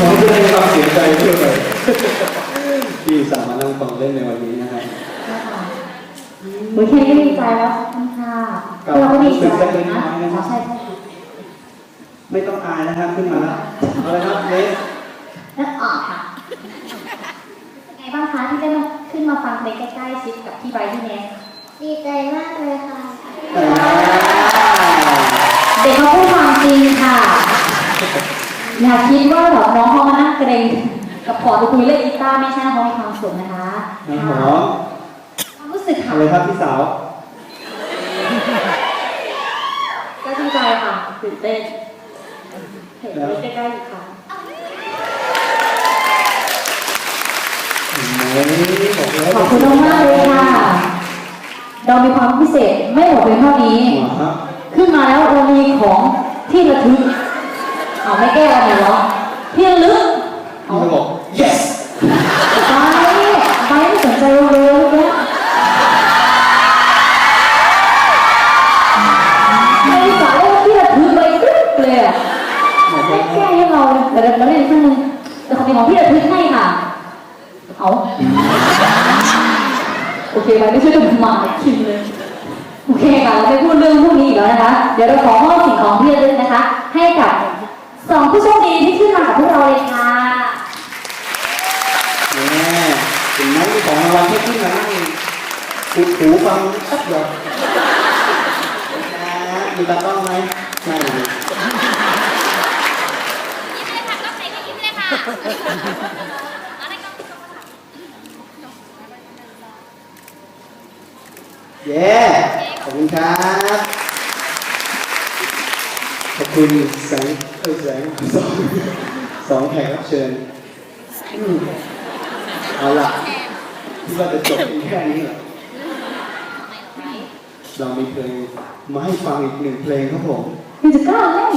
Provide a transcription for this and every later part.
ขอแสดงความเสียใจด้วยที่สามารถนั่งฟังเล่นในวันนี้นะครับโอเคก็ดีใจแล้วขอบคุณค่ะครับเราก็ดีใจรู้สึกเป็นนะน้อยนะครับใช่ใช่ไม่ต้องอายนะครับขึ้นมาแล้วเอาละครับเนสนั่นออกค่ะเป็นไงบ้างคะที่ได้มาขึ้นมาฟังเพลงใกล้ๆชิดกับพี่ไบร์ทพี่เนสดีใจมากเลยค่ะอ่าเด็กเขาพูดความจริงค่ะ อย่าคิดว่าแบบน้องเขามานั่งเกรงกับพอร์ตคุยเล่นกีตาร์ไม่ใช่นะเขามีความสุขนะคะน้ำหอมความรู้สึกค่ะอะไรครับพี่สาว ก็ดีใจค่ะตื่นเต้นเห็นใกล้ๆอีกค่ะไหนบอกแล้วขอบคุณมากๆเลยค่ะ เรามีความพิเศษไม่หมดเพียงเท่านี้หมอครับขึ้นมาแล้วเรามีของที่ระทึก เอาไม่แก้อะไรเหรอที่ระลึกพี่ก็บอก yes ไปไปไม่สนใจเราเลยเมื่อกี้ไม่ได้สายว่าที่ระทึกไปกึ๊บเลยอะหมอคไม่รับแก้ให้เราเลยแต่เราเล่นอีกครั้งหนึงแต่เขามีของที่ระทึกให้ค่ะ เอาโอเคไปไม่ใช่จะมาคิมเลยโอเคค่ะเราไม่พูดเรื่องพวกนี้อีกแล้วนะคะ เดี๋ยวเราขอมอบสิ่งของที่ระลึกนะคะ ให้กับ สองผู้โชคดีที่ขึ้นมากับพวกเราเลยค่ะ เนี่ยถึงนั้นมีของรางวัลที่ขึ้นมานั่งติดหูฟังสักเดียวนะมีตากล้องไหมไม่มีเย้ขอบคุณครับข อบคุณแสงเอ้ยแสงสองสองแขกรับเชิญอืมเอาล่ะที่ว่าจะจบเพียงแค่นี้เหรอเรามีเพลงมาให้ฟังอีกหนึ่งเพลงครับผมมันจะกล้าเล่น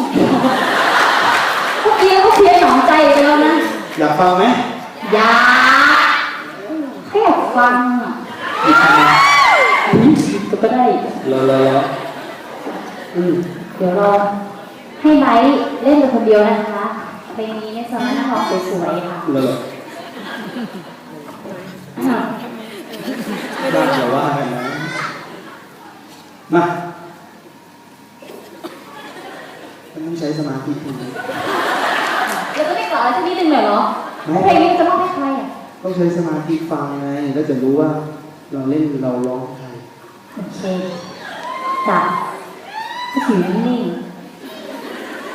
พวกเพียงพวกเพียงหนองใจไปแล้วนะ อยากฟังไหมอย่าแค่ฟังอะอุ๊ยก็ได้ รอรอรออืมเดี๋ยวเรา ให้ไบร์ทเล่นเป็นคนเดียวนะคะเพลงนี้เนี่ยสามารถนั่งร้องสวยๆค่ะรอรออะได้อย่าว่ากันนะมามันต้องใช้สมาธิจริงแล้วก็ไม่กล่าวอะไรสักนิดนึงเลยเหรอไม่เพลงนี้มันจะมอบให้ใครอะต้องใช้สมาธิฟังไง แล้วจะรู้ว่าเราเล่นเราร้องใครโอเคจ้ะก็ถือนิ่ง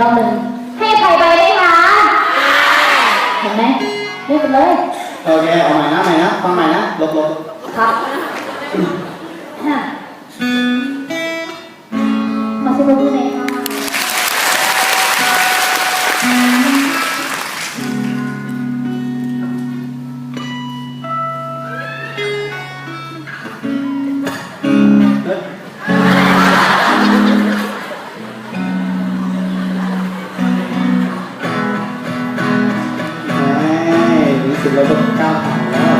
อ่าไม่เป็นไรอีกรอบหนึ่งให้ใครไปได้คะเห็นไหมเล่นไปเลย โอเคเอาใหม่นะใหม่นะฟังใหม่นะลบลบครับอะมาชิมดูหน่อยค่ะเฮ้ย คือเราต้องก้าวผ่านแล้ว